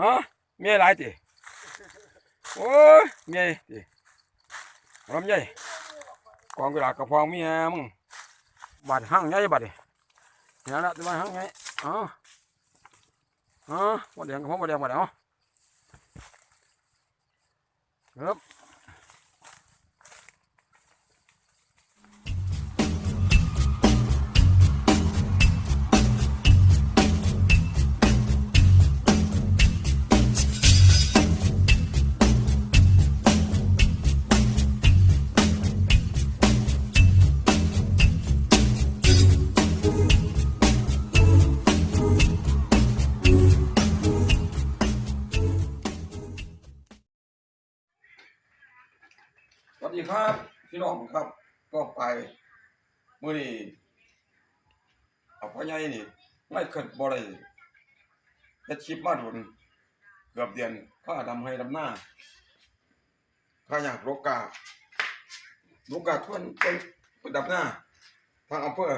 ฮะเมียหลายติโอ้ยเมียติรำใหญ่กองกระดาษกระพองเมียมึงบาดห้างใหญ่บาดเนี่ยละตัวมาห้างใหญ่อ๋ออ๋อบ่แดงกับผมบ่แดงบาดเอาครับสวัสดี ครับพี่น้องครับก็ไปมื้อนี้เอาพ่อใหญ่นี่ไม่เคยบ่ได้เฮ็ดคลิปมาโดนเกือบเดือนข้าดำให้ดำหน้าข้าอยากโลกาโลกาทวนเป็นเป็นดำหน้า ทางอำเภอ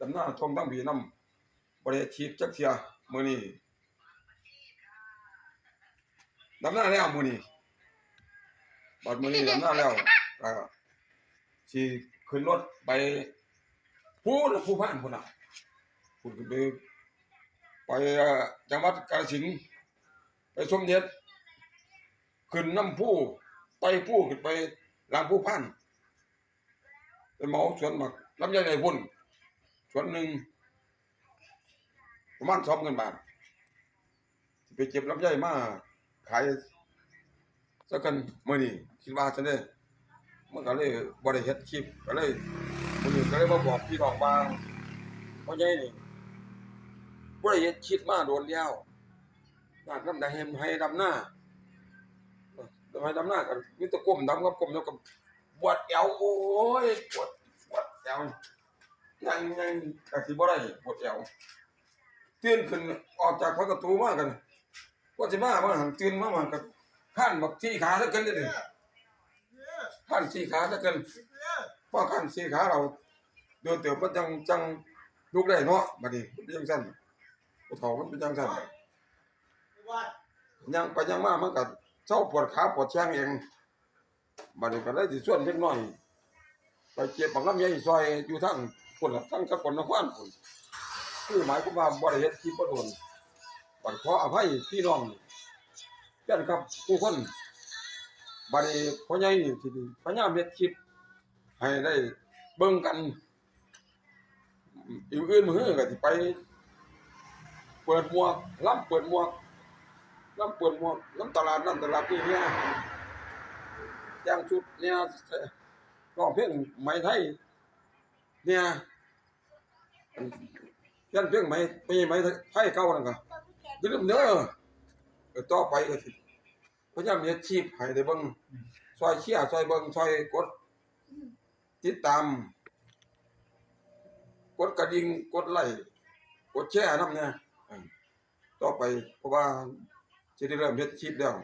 ดำหน้าทงทั้งบีน้ำบ่ได้เฮ็ดคลิปจักเทียมื้อนี้ดำหน้าแล้วมื้อนี้บัดมื้อนี้ดำหน้าแล้ว ก็สิขึ้นรถไปพูนผู้พันคนน่ะพูนขึ้นไปไปเอ่อจังหวัดกาฬสินธุ์ไปสมเด็จขึ้นน้ำผู้ไปผู้ขึ้นไปลางผู้พันไปเหมาสวนหมักลำไยในพุ่นสวนหนึ่งประมาณสองเงินบาทไปเก็บลำไยมาขายสักกันเมื้อนี้คิดว่าจะได้ มันก็เลยบ่ได้เฮ็ดคลิปก็เลยมื้อนี้ก็เลยมาบอกพี่น้องว่าพ่อใหญ่นี่บ่ได้เฮ็ดคลิปมาโดนแล้วอยากนำได้ให้ให้ดำหน้าเออให้ดำหน้าก็มีแตะก้มดำกับก้มแล้วก็ปวดเอวโอ้ยปวดปวดเอวยังยังก็สิบ่ได้ปวดเอวตื่นขึ้นออกจากพระประตูมากันว่าสิมาว่าหันตื่นมามันก็ขั้นบักสี่ขาซะเกินเลย ขั้นสี่ขาซะเกินเพราะขั้นสี่ขาเราเดินเติบมันจังจังลุกได้เนาะบัดนี้มันเป็นจังซั่นผู้เฒ่ามันเป็นจังซั่นยังไปยังมามันก็เศร้าปวดขาปวดแข้งเองบัดนี้ก็เลยสิส่วนเล็กน้อยไปเจ็บบักลำไยซอยอยู่ทั้งคนละทั้งสกลนครพุ่นคือหมายความว่าบ่ได้เฮ็ดคลิปบ่โดนบัดขออภัยพี่น้องเพื่อนครับผู้คน บัดนี้พ่อใหญ่นี่สิพยายามเฮ็ดคลิปให้ได้เบิ่งกันอยู่อื่นมื้อก็สิไป เปิดหมวกลํเปิดหมวกลํเปิดหมวกลํตลาดนั้นตลาดนี้เนี่ยย่างชุดเนี่ยร้องเพลงไหมไทยเนี่ยเพี้ยนเพลงไหมไม่ใช่ไหมไทยเก่านั่นก็ลืมเด้อเออต่อไปก็สิ พยายามเฮ็ดชีพให้ได้เบิ่งซอยเชียร์ซอยเบิ่งซอยกด ติดตาม กดกระดิ่งกดไลค์กดแชร์นำเนี่ยเออต่อไปเพราะว่าสิได้เริ่มเฮ็ดชีพแล้ว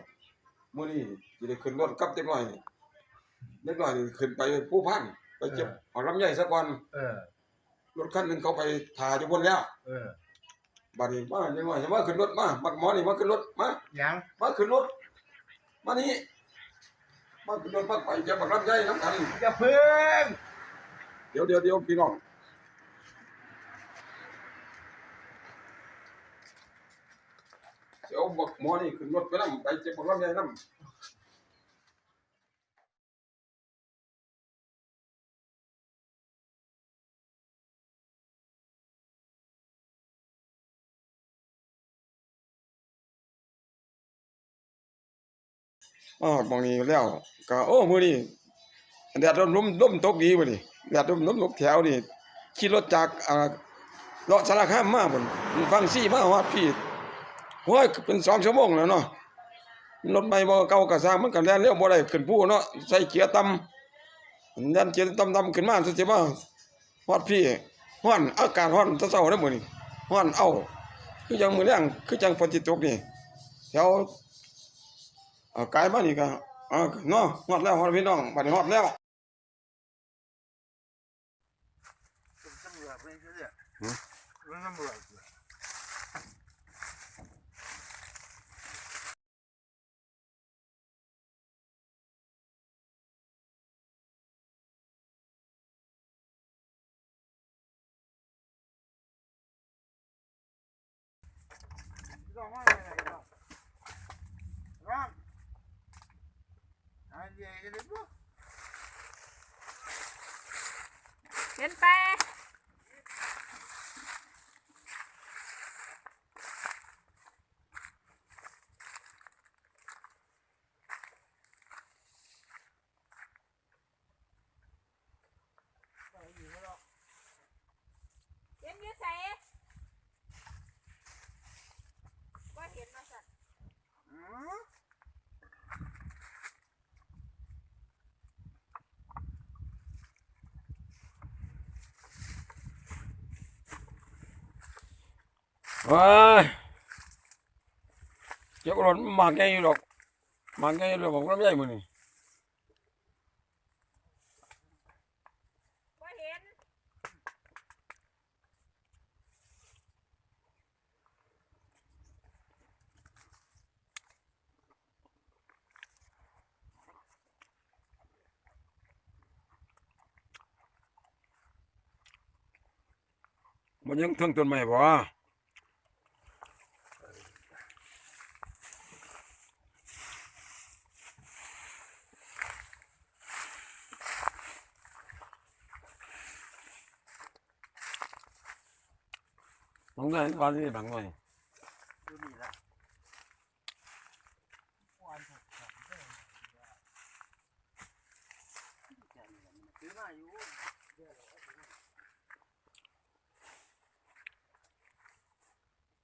มื้อนี้สิได้ขึ้นรถกลับเด็กน้อยเด็กน้อยนี่ขึ้นไปผู้พันไปเก็บเอาลำไยซะก่อนเออรถคันหนึงเขาไปถ่าอยู่บนแล้ว เออบัดนี้มาเด็กน้อยจะมาขึ้นรถมาบักหมอนี่มาขึ้นรถมายังมาขึ้นรถ มานี่มาขึ้นรถมาไปเจะบักรับใจน้ำกันอย่าเพิ่งเดี๋ยวเดี๋ยวเดี๋ยวพี่น้องเดี๋ยวบักหมอนี่ขึ้นรถไปน้ำไปเจ็บบักรับใจน้ อ๋อมองนี้แล้วก็โอ้มื้อนี้แดดร่มร่มร่มตกดีมื้อนี้แดดร่มร่มตกแถวนี่ขี่รถจากอ่าเลาะสารคามมาพุ่นฟังซี่มาฮอดพี่โอ้ยเป็น2ชั่วโมงแล้วเนาะรถใหม่บ่เก่าก็สร้างมันก็แล่นเร็วบ่ได้ขึ้นภูเนาะใส่เกียร์ต่ำยันเกียร์ต่ำๆขึ้นมาซะสิว่าฮอดพี่ฮ้อนอากาศฮ้อนแตะเช้าเด้มื้อนี้ฮ้อนเอ้าคือจังมื้อแลงคือจังฝนสิตกนี่แถว 啊该骂你干啊那我来我这边弄把电话撂了。拜。拜 ตำรวจไม่ใช่เนี่ยฮะเรื่องตำรวจว้ยเจ้าก็รถหมากใหญ่อยู่ดอกหมากใหญ่เลยบอกว่าใหญ่มือนี่ บ่เห็น มันยังเทิงต้นไม้บ่น้องได้วันนี้บังหน่อย ดูนี่ละ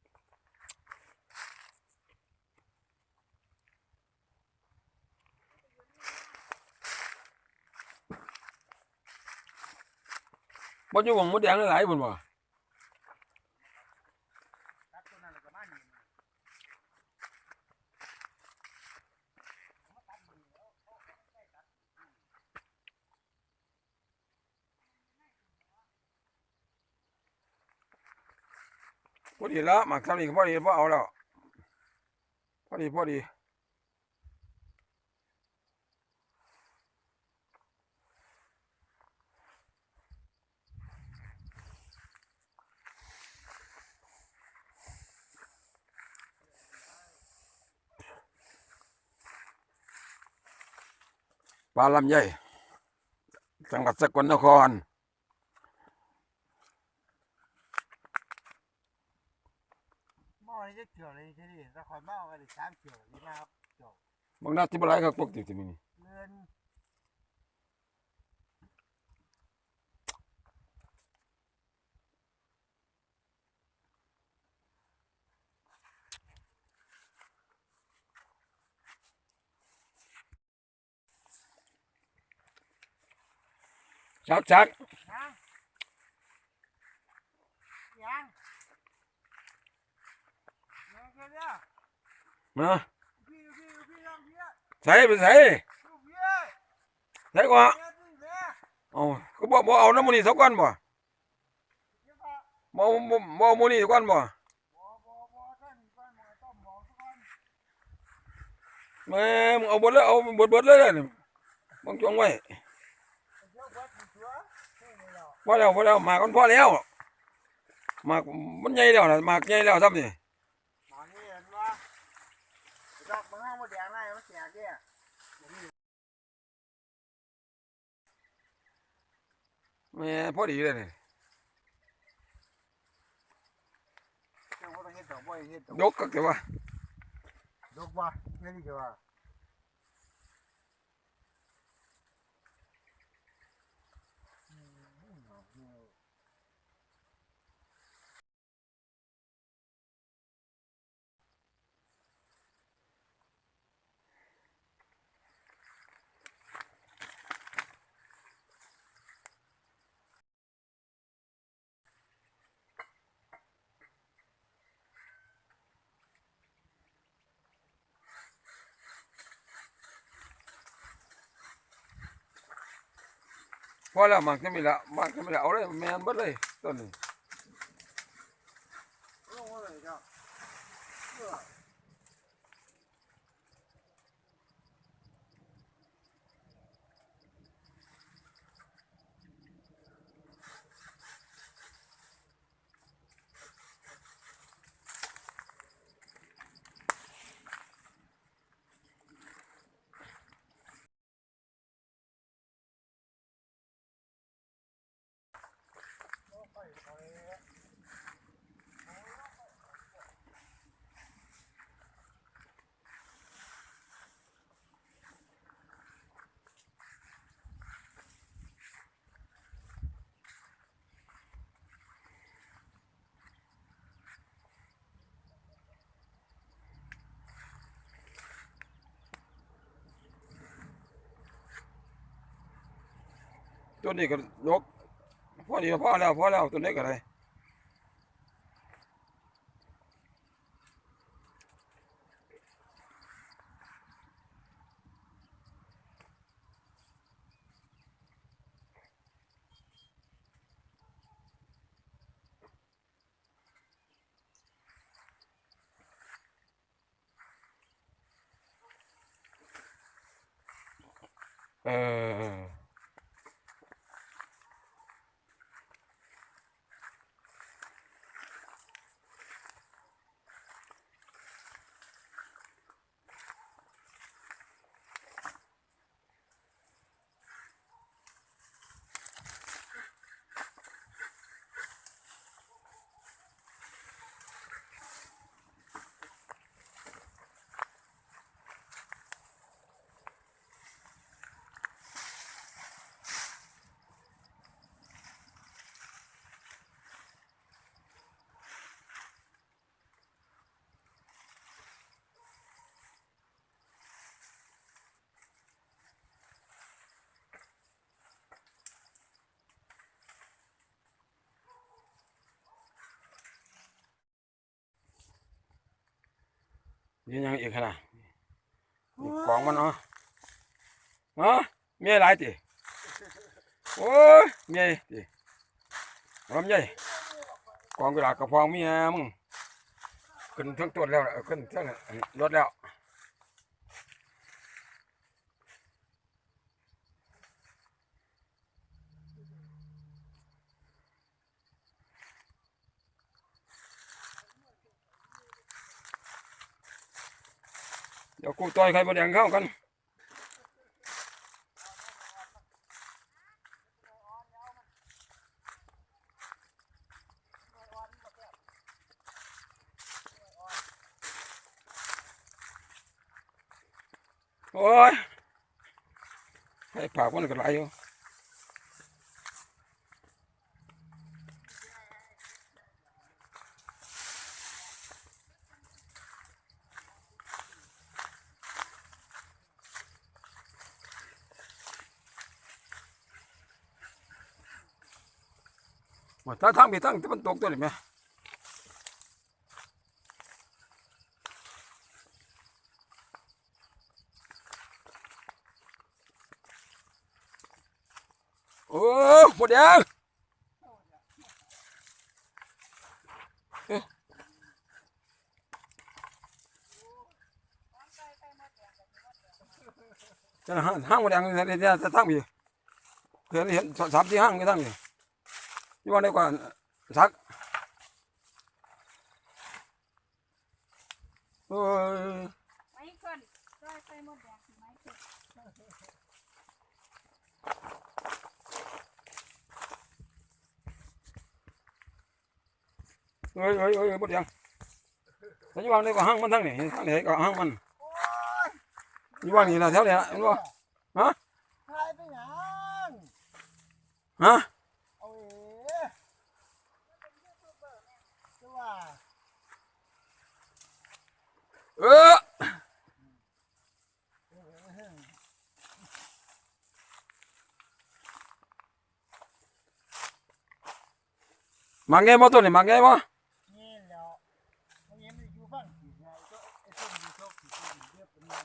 วันถัดถัดซื้อมาอยู่ บ่อยู่หม่องมดแดงหลายๆพุ่นบ่ ตัดตัวนั้นแล้วก็มานี่ พ อดีละหมากเท่านี้ก็พอดีพอเอาแล้วพอดีพอดีปลาลำใหญ่จังหวัดสกลนคร หม้อนี่ จะเกี่ยวเลยที่นี่ถ้าคอยหม้อก็ได้สามเกี่ยวนี่นะครับเกี่ยวบางนัดที่บหลายครับพวกติดที่นี่เงินชักชักยังยังยังแค่เนี้ย นะพี่พี่พี่ลองพี่ใส่ไปใส่ลูกพี่ใส่กว่าเดี๋ยวพี่เดี๋ยวเอาก็บอกบอกเอาน้ำมันนี่สักก้อน แม่พอดีเลยนี่เจ้าบ่ต้องเฮ็ดดอกบ่เฮ็ดดอกยกก็เก็บว่าดอกบ่นี่นี่ก็ว่า พอแล้วหมากจะมีละหมากจะมีละเอาเลยแมนเบิดเลยต้นนี้ ต้นนี้ก็ดกพอดีพอแล้วพอแล้วต้นนี้ก็ได้เออ นี่ยังอีกขนาดนี่กองมันเนาะเนาะมีอะไรติโอ้ยมีอะไรติลำใหญ่กองกระดาษกระพองเมียมึงขึ้นทั้งตัวแล้วเออขึ้นทั้งรถแล้ว เดี๋ยวกูต่อยใครมาแดงเข้ากันโอ้ยไอ้ปากมันก็ไหลอยู่ ว่าถ้าทางไปทางที่มันตกตัวนี่ไหมโอ้หมดยังเอ๊ะจะห้างห้างหมดยังจะจะจะทั้งปีเพื่อนเห็นสามที่ห้างไม่ทั้งปียี่วันได้กว่าสักเอ้ย ไม้ก่อนก็ใส่หมดแดงไม้ก่อนเอ้ยเอ้ยเอ้ยหมดยังแต่ยี่ เออมาไงบ่ตัวนี่มาไงบ่ นี่แล้วมันยังไม่อยู่บ้านสิไงก็ไอ้ส้มอยู่ชอบสิเรียบเป็นยัง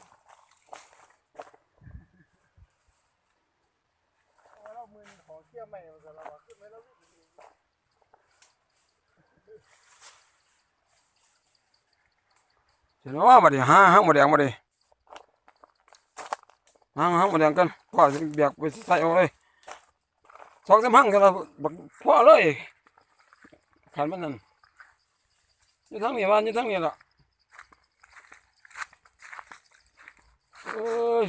โอ้เรามือนี่ขอเที่ยวใหม่มาสำหรับว่าขึ้นไหมแล้วลูก เห็นว่าบ่ดิห้าห้างบ่แดงบ่ดิห้างหางบ่แดงกันพ่อจะเบียกไปใส่เอาเลยสองสามห้างกันแล้วบักพ่อเลยขันมันนั่นยี่ทั้งนี้วันยี่ทั้งนี้ละเอ้ย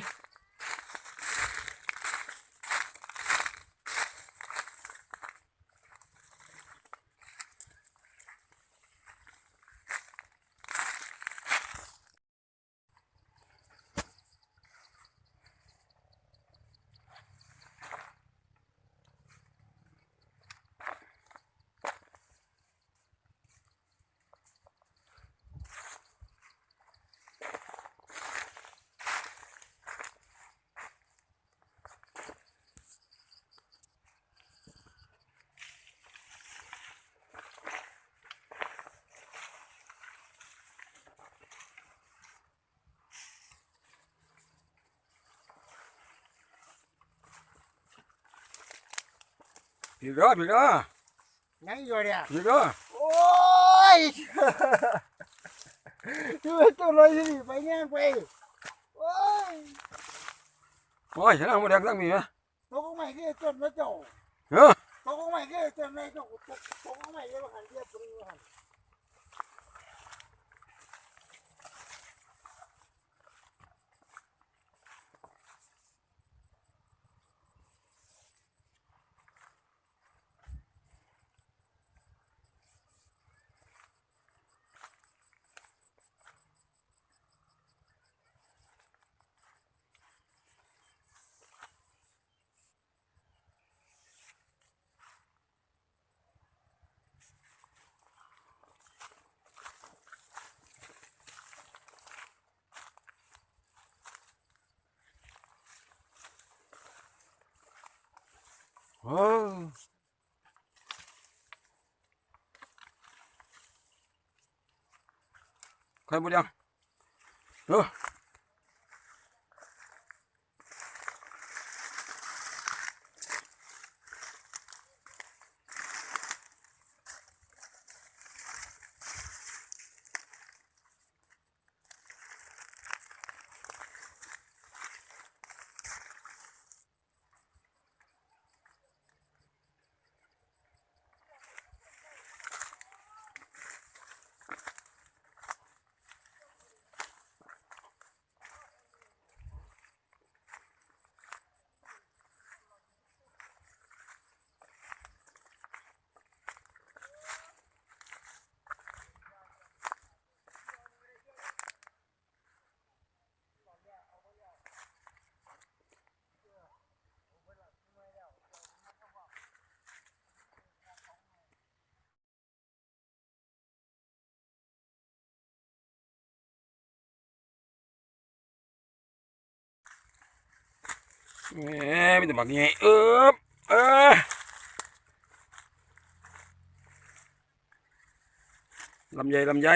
พี่เด้อพี่เด้อยังอยู่เนี่ยพี่เด้อโอ้ยช่วยตัวลอยสิไปแง่ไปโอ้ยโอ้ยฉันเอามาแดงตั้งมีไหมตัวก็ไม่เกี่ยวจนไม่จบเออตัวก็ไม่เกี่ยวจนไม่จบตัวก็ไม่เกี่ยวหันเกี่ยวตรงหัน 哦，快不亮，走。Nè, bây giờ bằng nhẹ ướp. À. Làm gì làm gì?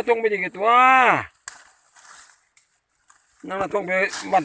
าทงไปอีกตัวน้ำมาทงไปมัน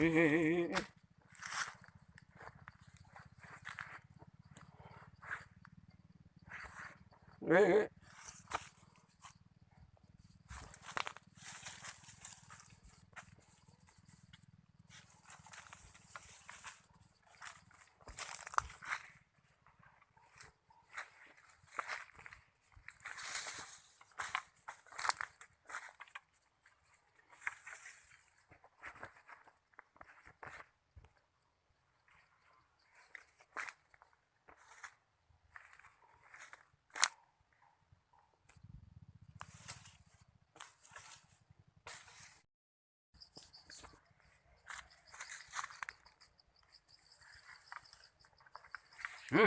Ê, ê, ê. เออ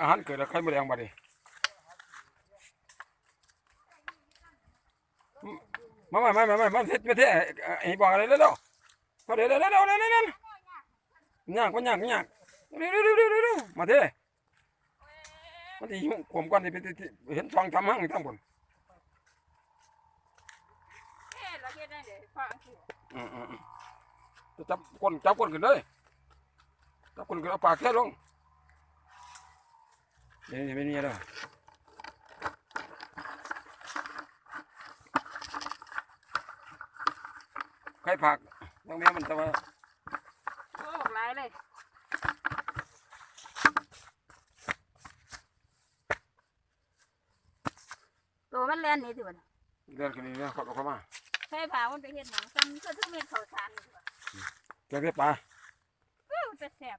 อาหารเกิดแล้วใครมาแรงบัดนี้มามามามามามาเทมาเทไอ้บอกอะไรเร็วๆมาเร็วเร็วเร็วเร็วเร็วเร็ว ยากก็ยากก็ยากเร็วเร็วเร็วเร็วเร็วมาเทมันจะหิวขวมก่อนที่เห็นช่องทำห้างทั้งบนเอ๊ะเราเฮ็ดจับก้นจับก้นขึ้นเลยจับก้นขึ้นเอาปากแค่ลงเนี่นี่ไม่นี่แล้วใครผักยังแม่มันจะว่าายเลย ตัวมันแล่นหนี่สิวะน่ะเดินกันนี่นะขอเข้ามาใช้ผ้ามันไปเฮ็ดหนังซ้ำก็ทุกเม็ดข้าวสารนี่สิวะเกี่ยวกับปลา เอ้ามันจะแสบ